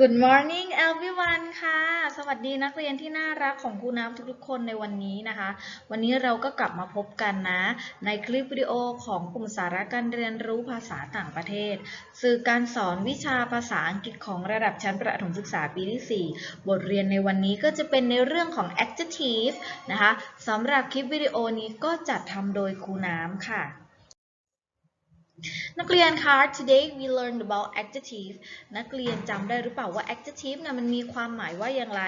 Good morning everyone ค่ะ สวัสดีนักเรียนที่น่ารักของครูน้ำทุกๆคนในวันนี้นะคะ วันนี้เราก็กลับมาพบกันนะ ในคลิปวิดีโอของกลุ่มสาระการเรียนรู้ภาษาต่างประเทศ สื่อการสอนวิชาภาษาอังกฤษของระดับชั้นประถมศึกษาปีที่ 4 บทเรียนในวันนี้ก็จะเป็นในเรื่องของ adjective นะคะสำหรับคลิปวิดีโอนี้ก็จัดทำโดยครูน้ำค่ะ นักเรียนคะ today we learned about adjective นักเรียนจำได้หรือเปล่าว่า adjective นะมันมีความหมายว่าอย่างไร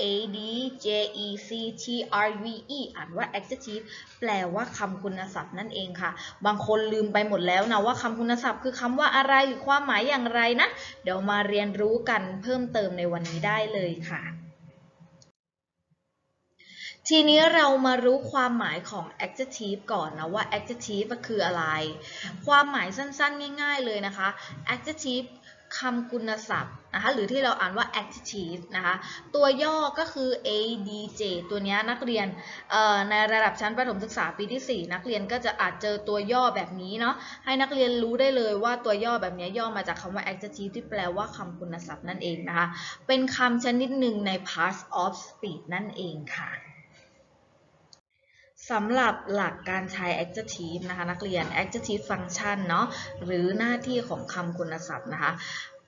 a d j e c t r v e อ่านว่า adjective แปลว่าคำคุณศัพท์นั่นเองค่ะ บางคนลืมไปหมดแล้วนะว่าคำคุณศัพท์คือคำว่าอะไรหรือความหมายอย่างไรนะ เดี๋ยวมาเรียนรู้กันเพิ่มเติมในวันนี้ได้เลยค่ะ ทีนี้เรามารู้ความหมายของ adjective ก่อนนะว่า adjective คืออะไร ความหมายสั้นๆ ง่าย ๆ เลยนะคะ adjective คำคุณศัพท์นะคะหรือที่เราอ่านว่า adjective นะคะตัวย่อก็คือ adj ตัวนี้นักเรียนในระดับชั้นประถมศึกษาปีที่ 4 นักเรียนก็จะอาจเจอตัวย่อแบบนี้เนาะให้นักเรียนรู้ได้เลยว่าตัวย่อแบบนี้ย่อมาจากคำว่า adjective ที่แปลว่าคำคุณศัพท์นั่นเองนะคะเป็นคำชนิดหนึ่งใน past of speech นั่นเองค่ะ สำหรับหลักการใช้ adjective นะคะนักเรียน adjective function เนาะหรือหน้าที่ของคำคุณศัพท์นะคะ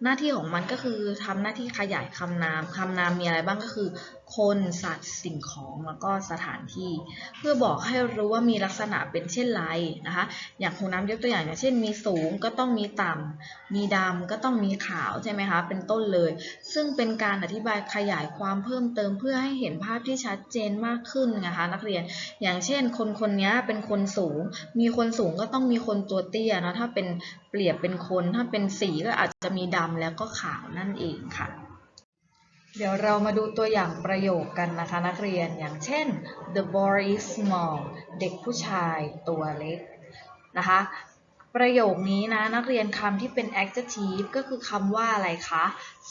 หน้าที่ของมันก็คือทำหน้าที่ขยายคำนามคำนามมีอะไรบ้างก็คือ คนสัตว์สิ่งของแล้วก็สถานที่ เพื่อบอกให้รู้ว่ามีลักษณะเป็นเช่นไรนะคะ อย่างครูน้ำยกตัวอย่างอย่างเช่น มีสูงก็ต้องมีต่ำมีดำก็ต้องมีขาวใช่ไหมคะเป็นต้นเลย ซึ่งเป็นการอธิบายขยายความเพิ่มเติมเพื่อให้เห็นภาพที่ชัดเจนมากขึ้นนะคะ นักเรียนอย่างเช่น คนคนนี้เป็นคนสูง มีคนสูงก็ต้องมีคนตัวเตี้ยนะถ้าเป็นเปรียบเป็นคนถ้าเป็นสีก็อาจจะมีดำแล้วก็ขาวนั่นเองค่ะ เดี๋ยวเรามาดูตัวอย่างประโยคกันนะคะนักเรียนอย่างเช่น the boy is small เด็กผู้ชายตัวเล็กนะคะ ประโยคนี้นะนักเรียนคำที่เป็น adjective ก็คือคำว่าอะไรคะ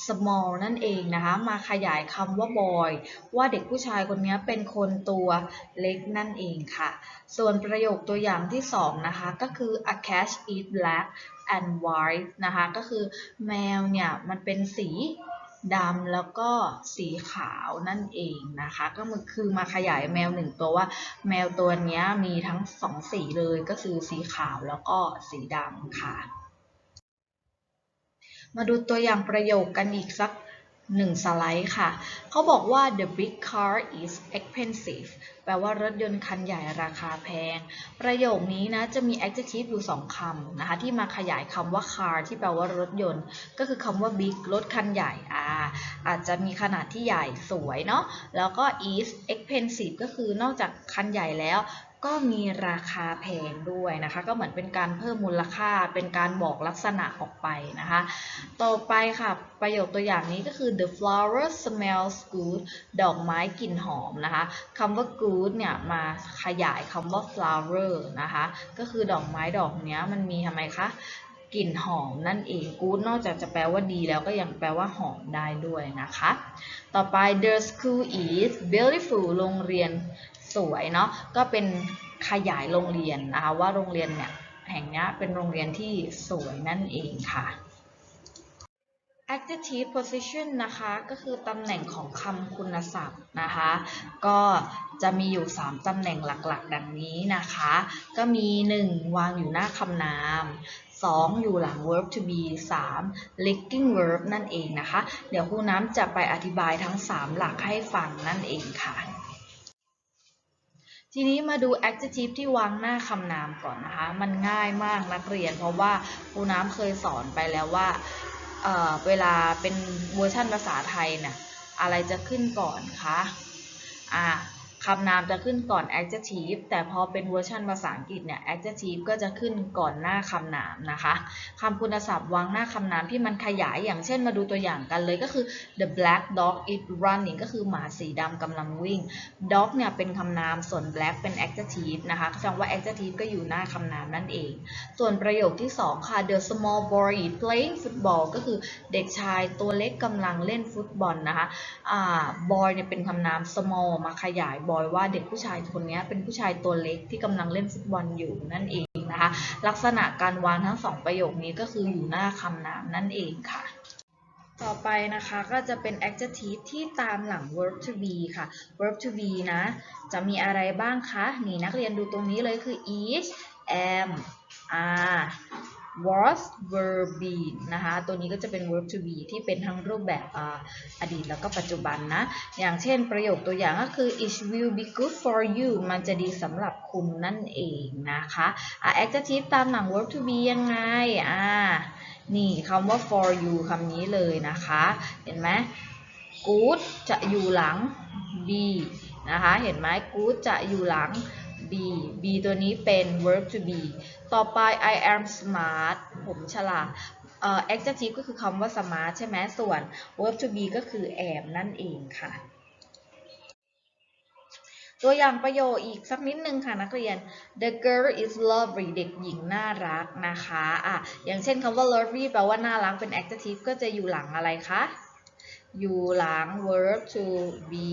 small นั่นเองนะคะ มาขยายคำว่า boy ว่าเด็กผู้ชายคนนี้เป็นคนตัวเล็กนั่นเองค่ะ ส่วนประโยคตัวอย่างที่สองนะคะก็คือ a cat is black and white นะคะ ก็คือแมวเนี่ยมันเป็นสี ดำแล้วก็สีขาวนั่นเองนะคะ ก็คือมาขยายแมวหนึ่งตัวว่า แมวตัวนี้มีทั้งสองสีเลยก็คือสีขาวแล้วก็สีดำค่ะ มาดูตัวอย่างประโยคกันอีกสัก หนึ่งสไลด์ค่ะ เขาบอกว่า the big car is expensive แปลว่ารถยนต์คันใหญ่ราคาแพง ประโยคนี้นะจะมี adjective อยู่ 2 คำนะคะที่มาขยายคำว่า car ที่แปลว่ารถยนต์ ก็คือคำว่า big รถคันใหญ่อ่าอาจจะมีขนาดที่ใหญ่สวยเนาะ แล้วก็ is expensive ก็คือนอกจากคันใหญ่แล้ว ก็มีราคาแพงด้วยนะคะ ก็เหมือนเป็นการเพิ่มมูลค่าเป็นการบอกลักษณะออกไปนะคะ ต่อไปค่ะ ประโยคตัวอย่างนี้ก็คือ the flower smells good ดอกไม้กลิ่นหอมนะคะคำว่า good เนี่ยมาขยายคำว่า flower นะคะ ก็คือดอกไม้ดอกเนี้ยมันมีทำไมคะกลิ่นหอมนั่นเอง good นอกจากจะแปลว่าดีแล้วก็ยังแปลว่าหอมได้ด้วยนะคะ ต่อไป the school is beautiful โรงเรียน สวยเนาะก็เป็นขยายโรงเรียนนะคะว่าโรงเรียนเนี่ยแห่งนี้เป็นโรงเรียนที่สวยนั่นเองค่ะ adjective position นะคะก็คือตำแหน่งของคำคุณศัพท์นะคะก็จะมีอยู่ 3ตำแหน่งหลักๆ ดังนี้นะคะ ก็มี 1 วางอยู่หน้าคำนาม 2 อยู่หลัง verb to be 3 linking verb นั่นเองนะคะ เดี๋ยวครูน้ำจะไปอธิบายทั้ง 3 หลักให้ฟังนั่นเองค่ะ ทีนี้มาดู adjective ที่วางหน้าคำนามก่อนนะคะ มันง่ายมากนักเรียน เพราะว่าครูน้ำเคยสอนไปแล้วว่าเเวลาเป็นเวอร์ชันภาษาไทยเนี่ยอะไรจะขึ้นก่อนคะอ่า คำนามจะขึ้นก่อน adjective แต่พอเป็นเวอร์ชันภาษาอังกฤษเนี่ย adjective ก็จะขึ้นก่อนหน้าคำนามนะคะคำคุณศัพท์วางหน้าคำนามที่มันขยายอย่างเช่นมาดูตัวอย่างกันเลยก็คือ the black dog is running ก็คือหมาสีดำกำลังวิ่ง dog เนี่ยเป็นคำนามส่วน black เป็น adjective นะคะแสดงว่า adjective ก็อยู่หน้าคำนามนั่นเอง ส่วนประโยคที่ 2 ค่ะ the small boy is playing football ก็คือเด็กชายตัวเล็กกำลังเล่นฟุตบอลนะคะอ่า boy เนี่ยเป็นคำนาม small มาขยายบอยว่าเด็กผู้ชายคนนี้เป็นผู้ชายตัวเล็กที่กำลังเล่นฟุตบอลอยู่นั่นเองนะคะ ลักษณะการวางทั้งสองประโยคนี้ก็คืออยู่หน้าคำนามนั่นเองค่ะต่อไปนะคะก็จะเป็น adjective ที่ตามหลัง verb to be ค่ะ verb to be นะ จะมีอะไรบ้างคะ นี่นักเรียนดูตรงนี้เลยคือ is am are was were been นะคะ ตัวนี้ก็จะเป็น verb to be ที่เป็นทั้งรูปแบบออดีตแล้วก็ปัจจุบันนะ อย่างเช่นประโยคตัวอย่างก็คือ it will be good for you มันจะดีสำหรับคุณนั่นเองนะคะะ adjective ตามหลัง verb to be ยังไง อ่า นี่คำว่า for you คำนี้เลยนะคะ เห็นไหม good จะอยู่หลัง be นะคะ เห็นไหม good จะอยู่หลัง B B ตัวนี้เป็น verb to be ต่อไป I am smart ผมฉลาดเอ่อ adjective ก็คือคำว่า smart ใช่ไหมส่วน verb to be ก็คือ am นั่นเองค่ะ ตัวอย่างประโยคอีกสักนิดนึงค่ะนักเรียน the girl is lovely เด็กหญิงน่ารักนะคะอะอย่างเช่นคำว่า lovely แปลว่าน่ารักเป็น adjective ก็จะอยู่หลังอะไรคะอยู่หลัง verb to be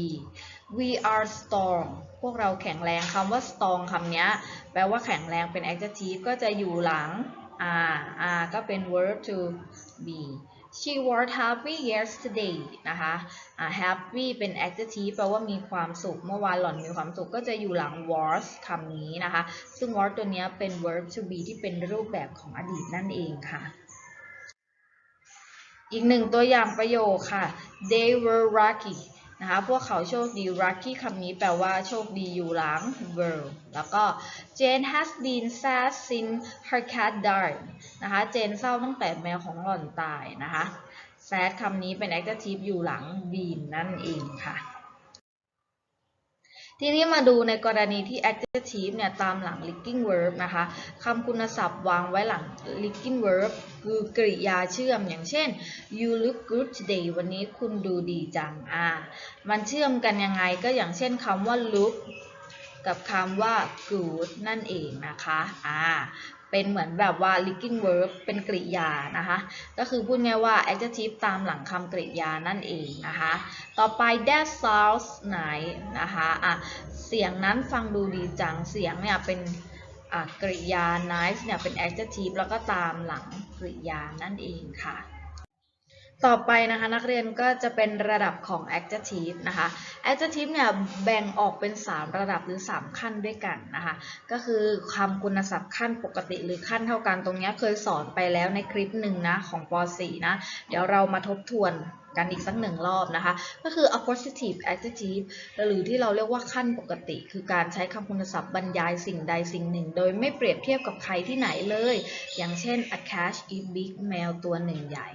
we are strong พวกเราแข็งแรงคำว่า strong คำนี้แปลว่าแข็งแรงเป็น adjective ก็จะอยู่หลัง -r- r ก็เป็น verb to be she was happy yesterday นะคะ happy เป็น adjective แปลว่ามีความสุข เมื่อวานหล่อนมีความสุขก็จะอยู่หลัง was คำนี้นะคะ ซึ่ง was ตัวนี้เป็น verb to be ที่เป็นรูปแบบของอดีตนั่นเองค่ะ อีกหนึ่งตัวอย่างประโยคค่ะ they were lucky นะคะ พวกเขาโชคดี lucky คำนี้แปลว่าโชคดีอยู่หลัง were แล้วก็ Jane has been sad since her cat died นะคะ เจนเศร้าตั้งแต่แมวของหล่อนตายนะคะ sad คำนี้เป็น adjective อยู่หลัง been นั่นเองค่ะ ทีนี้มาดูในกรณีที่ adjective เนี่ยตามหลัง linking verb นะคะคำคุณศัพท์วางไว้หลัง linking verb คือกริยาเชื่อมอย่างเช่น you look good today วันนี้คุณดูดีจังอ่ามันเชื่อมกันยังไงก็อย่างเช่นคำว่า look กับคำว่า good นั่นเองนะคะอ่า เป็นเหมือนแบบว่า linking verb เป็นกริยานะคะ ก็คือพูดง่ายว่า adjective ตามหลังคำกริยานั่นเองนะคะ ต่อไป that sounds nice นะคะอะเสียงนั้นฟังดูดีจัง เสียงเนี่ยเป็นอะกริยา nice เนี่ยเป็น adjective แล้วก็ตามหลังกริยานั่นเองค่ะ ต่อไปนะคะนักเรียนก็จะเป็นระดับของ adjective นะคะ adjective เนี่ยแบ่งออกเป็น 3 ระดับหรือ 3 ขั้นด้วยกันนะคะ ก็คือคำคุณศัพท์ขั้นปกติหรือขั้นเท่ากันตรงนี้เคยสอนไปแล้วในคลิปหนึ่งนะของป .4 นะ เดี๋ยวเรามาทบทวน กันอีกสักหนึ่งรอบนะคะ ก็คือ appositive adjective หรือที่เราเรียกว่าขั้นปกติ คือการใช้คำคุณศัพท์บรรยายสิ่งใดสิ่งหนึ่ง โดยไม่เปรียบเทียบกับใครที่ไหนเลย อย่างเช่น a cat is big แมวตัวหนึ่งใหญ่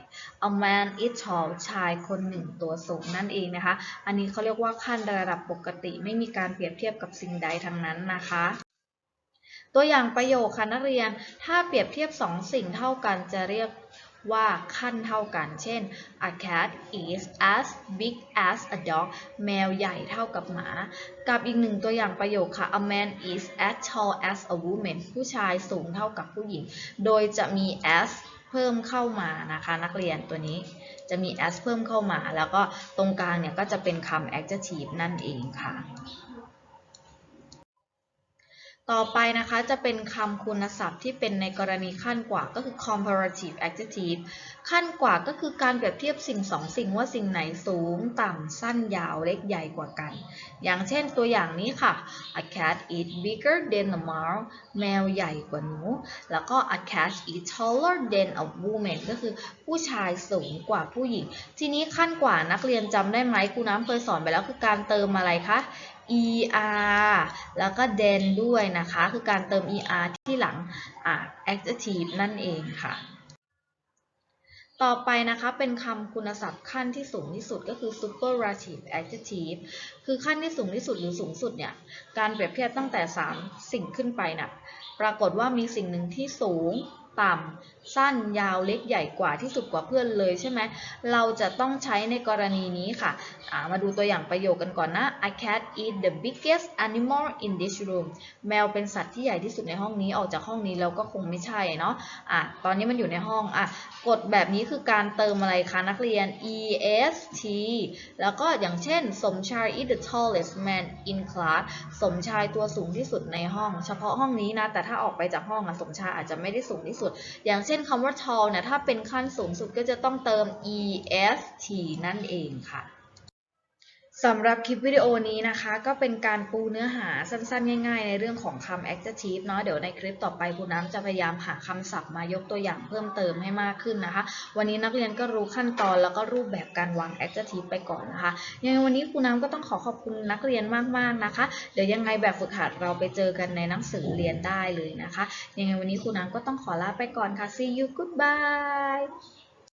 a man is tall ชายคนหนึ่งตัวสูงนั่นเองนะคะ อันนี้เขาเรียกว่าขั้นระดับปกติ ไม่มีการเปรียบเทียบกับสิ่งใดทั้งนั้นนะคะตัวอย่างประโยคค่ะนักเรียน ถ้าเปรียบเทียบสองสิ่งเท่ากันจะเรียก ว่าขั้นเท่ากัน เช่น a cat is as big as a dog แมวใหญ่เท่ากับหมา กับอีกหนึ่งตัวอย่างประโยคค่ะ a man is as tall as a woman ผู้ชายสูงเท่ากับผู้หญิง โดยจะมี as เพิ่มเข้ามานะคะ นักเรียนตัวนี้จะมี as เพิ่มเข้ามา แล้วก็ตรงกลางเนี่ยก็จะเป็นคำ adjective นั่นเองค่ะ ต่อไปนะคะจะเป็นคำคุณศัพท์ที่เป็นในกรณีขั้นกว่าก็คือ comparative adjective ขั้นกว่าก็คือการเปรียบเทียบสิ่งสองสิ่งว่าสิ่งไหนสูง ต่ำ สั้นยาวเล็กใหญ่กว่ากัน อย่างเช่นตัวอย่างนี้ค่ะ a cat is bigger than a mouse แมวใหญ่กว่าหนู แล้วก็ a cat is taller than a woman ก็คือผู้ชายสูงกว่าผู้หญิง ทีนี้ขั้นกว่านักเรียนจำได้ไหมครูน้ำเคยสอนไปแล้วคือการเติมอะไรคะ er แล้วก็ then ด้วยนะคะ คือการเติม er ที่หลัง adjective นั่นเองค่ะ ต่อไปนะคะเป็นคำคุณศัพท์ขั้นที่สูงที่สุดก็คือ superlative adjective คือขั้นที่สูงที่สุดหรือสูงสุดเนี่ย การเปรียบเทียบตั้งแต่ 3 สิ่งขึ้นไปนะ่ะ ปรากฏว่ามีสิ่งหนึ่งที่สูง ต่ำสั้นยาวเล็กใหญ่กว่าที่สุดกว่าเพื่อนเลยใช่ไหมเราจะต้องใช้ในกรณีนี้ค่ะามาดูตัวอย่างประโยคกันก่อนนะ A cat is the biggest animal in this room แมวเป็นสัตว์ที่ใหญ่ที่สุดในห้องนี้ออกจากห้องนี้แล้วก็คงไม่ใช่เนาะอะตอนนี้มันอยู่ในห้องอะกฎแบบนี้คือการเติมอะไรคะนักเรียน est แล้วก็อย่างเช่น สมชาย is the tallest man in class สมชายตัวสูงที่สุดในห้อง เฉพาะห้องนี้นะ แต่ถ้าออกไปจากห้องอะสมชายอาจจะไม่ได้สูงที่สุดสุด อย่างเช่นคำว่า tall เนี่ยถ้าเป็นขั้นสูงสุดก็จะต้องเติม est นั่นเองค่ะ สำหรับคลิปวิดีโอนี้นะคะ ก็เป็นการปูเนื้อหาสั้นๆ ง่ายๆ ในเรื่องของคำ adjective เนาะเดี๋ยวในคลิปต่อไปครูน้ำจะพยายามหาคำศัพท์มายกตัวอย่างเพิ่มเติมให้มากขึ้นนะคะ วันนี้นักเรียนก็รู้ขั้นตอนแล้วก็รูปแบบการวาง adjective ไปก่อนนะคะยังไงวันนี้ครูน้ำก็ต้องขอขอบคุณนักเรียนมากๆนะคะ เดี๋ยวยังไงแบบฝึกหัดเราไปเจอกันในหนังสือเรียนได้เลยนะคะ ยังไงวันนี้ครูน้ำก็ต้องขอลาไปก่อนค่ะ see you goodbye